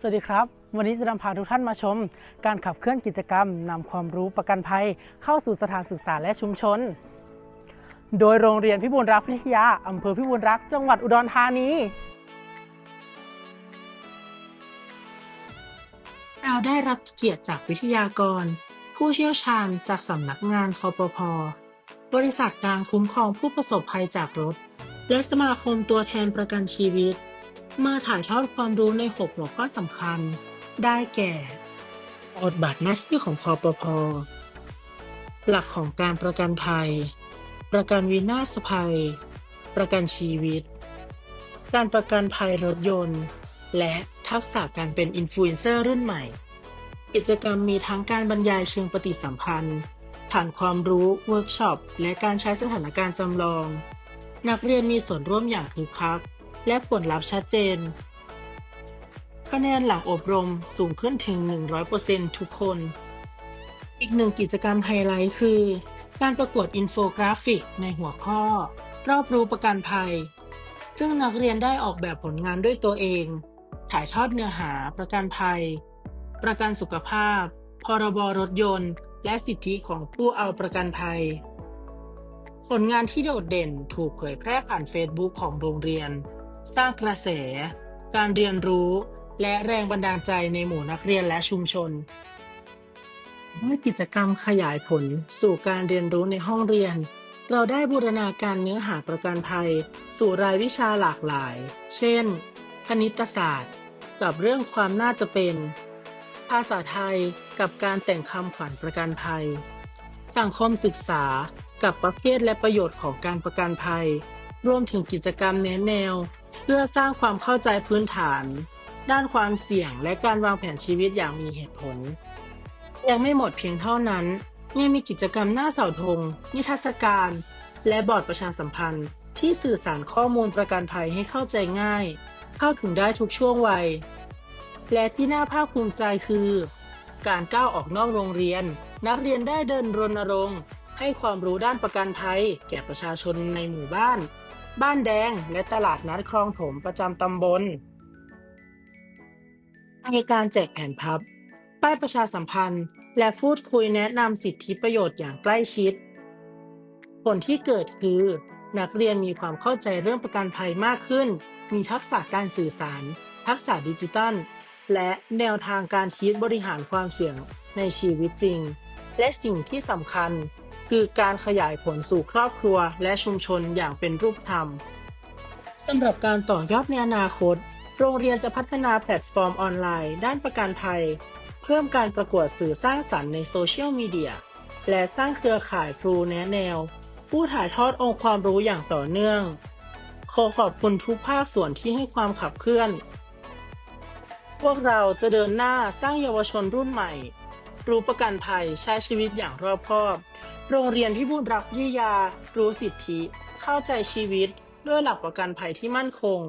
สวัสดีครับ วันนี้จะนำพาทุกท่านมาชม การขับเคลื่อนกิจกรรมนำความรู้ประกันภัย เข้าสู่สถานศึกษาและชุมชน โดยโรงเรียนพิบูลรักษ์พิทยาอำเภอพิบูลรักษ์จังหวัดอุดรธานี เราได้รับเกียรติจากวิทยากร ผู้เชี่ยวชาญจากสำนักงานคอปพบริษัทการคุ้มครองผู้ประสบภัยจากรถ และสมาคมตัวแทนประกันชีวิต มาถ่ายทอดความรู้ใน 6 หัวข้อสำคัญ ได้แก่บทบาทหน้าที่ของคอปพหลักของการประกันภัย ประกันวินาศภัย ประกันชีวิต การประกันภัยรถยนต์ และทักษะการเป็นอินฟลูเอนเซอร์รุ่นใหม่ กิจกรรมมีทั้งการบรรยายเชิงปฏิสัมพันธ์ ฐานความรู้เวิร์กช็อป และการใช้สถานการณ์จำลอง นักเรียนมีส่วนร่วมอย่างคึกคัก และผลลัพธ์ชัดเจน คะแนนหลังอบรมสูงขึ้นถึง 100%ทุกคน อีกหนึ่งกิจกรรมไฮไลท์คือ การประกวดอินโฟกราฟิกในหัวข้อ รอบรู้ประกันภัย ซึ่งนักเรียนได้ออกแบบผลงานด้วยตัวเอง ถ่ายทอดเนื้อหาประกันภัย ประกันสุขภาพ พรบรถยนต์ และสิทธิของผู้เอาประกันภัยผลงานที่โดดเด่นถูกเผยแพร่ผ่านเฟซบุ๊กของโรงเรียน สร้างกระแส การเรียนรู้ และแรงบันดาลใจในหมู่นักเรียนและชุมชนเมื่อกิจกรรมขยายผลสู่การเรียนรู้ในห้องเรียน เราได้บูรณาการเนื้อหาประกันภัย สู่รายวิชาหลากหลาย เช่น คณิตศาสตร์ กับเรื่องความน่าจะเป็น ภาษาไทยกับการแต่งคำขวัญประกันภัย สังคมศึกษากับประเภทและประโยชน์ของการประกันภัย รวมถึงกิจกรรมแนแนว เพื่อสร้างความเข้าใจพื้นฐาน ด้านความเสี่ยงและการวางแผนชีวิตอย่างมีเหตุผล ยังไม่หมดเพียงเท่านั้น ยังมีกิจกรรมหน้าเสาธง นิทรรศการ และบอร์ดประชาสัมพันธ์ ที่สื่อสารข้อมูลประกันภัยให้เข้าใจง่าย เข้าถึงได้ทุกช่วงวัย และที่น่าภาคภูมิใจคือ การก้าวออกนอกโรงเรียน นักเรียนได้เดินรณรงค์ ให้ความรู้ด้านประกันภัย แก่ประชาชนในหมู่บ้าน บ้านแดงและตลาดนัดคลองถมประจำตำบลในการแจกแผ่นพับ ป้ายประชาสัมพันธ์ และพูดคุยแนะนำสิทธิประโยชน์อย่างใกล้ชิด ผลที่เกิดคือ นักเรียนมีความเข้าใจเรื่องประกันภัยมากขึ้น มีทักษะการสื่อสาร ทักษะดิจิทัล และแนวทางการคิดบริหารความเสี่ยงในชีวิตจริง และสิ่งที่สำคัญ คือการขยายผลสู่ครอบครัวและชุมชนอย่างเป็นรูปธรรมสำหรับการต่อยอดในอนาคต โรงเรียนจะพัฒนาแพลตฟอร์มออนไลน์ ด้านประกันภัย เพิ่มการประกวดสื่อสร้างสรรค์ในโซเชียลมีเดียและสร้างเครือข่ายครูแนะแนว ผู้ถ่ายทอดองค์ความรู้อย่างต่อเนื่อง ขอขอบคุณทุกภาคส่วนที่ให้ความขับเคลื่อน พวกเราจะเดินหน้าสร้างเยาวชนรุ่นใหม่ รู้ประกันภัยใช้ชีวิตอย่างรอบคอบ โรงเรียนพิบูลรักวิทยา รู้สิทธิ เข้าใจชีวิต ด้วยหลักประกันภัยที่มั่นคง